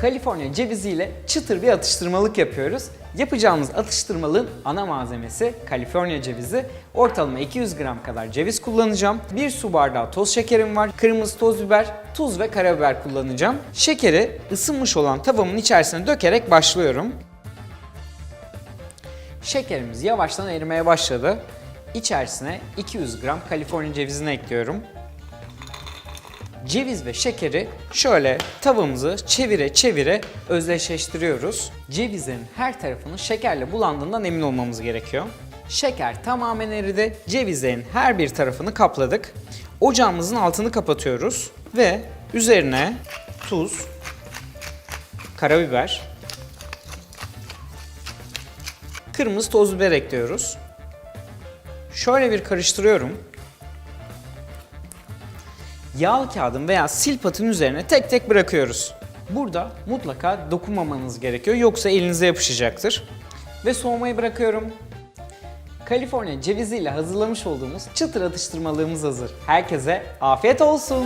Kaliforniya cevizi ile çıtır bir atıştırmalık yapıyoruz. Yapacağımız atıştırmalığın ana malzemesi Kaliforniya cevizi. Ortalama 200 gram kadar ceviz kullanacağım. 1 su bardağı toz şekerim var. Kırmızı toz biber, tuz ve karabiber kullanacağım. Şekeri ısınmış olan tavamın içerisine dökerek başlıyorum. Şekerimiz yavaştan erimeye başladı. İçerisine 200 gram Kaliforniya cevizini ekliyorum. Ceviz ve şekeri şöyle tavamızı çevire çevire özdeşleştiriyoruz. Cevizin her tarafının şekerle bulandığından emin olmamız gerekiyor. Şeker tamamen eridi. Cevizlerin her bir tarafını kapladık. Ocağımızın altını kapatıyoruz ve üzerine tuz, karabiber, kırmızı toz biber ekliyoruz. Şöyle bir karıştırıyorum. Yağ kağıdın veya sil patın üzerine tek tek bırakıyoruz. Burada mutlaka dokunmamanız gerekiyor yoksa elinize yapışacaktır. Ve soğumayı bırakıyorum. Kaliforniya ceviziyle hazırlamış olduğumuz çıtır atıştırmalığımız hazır. Herkese afiyet olsun.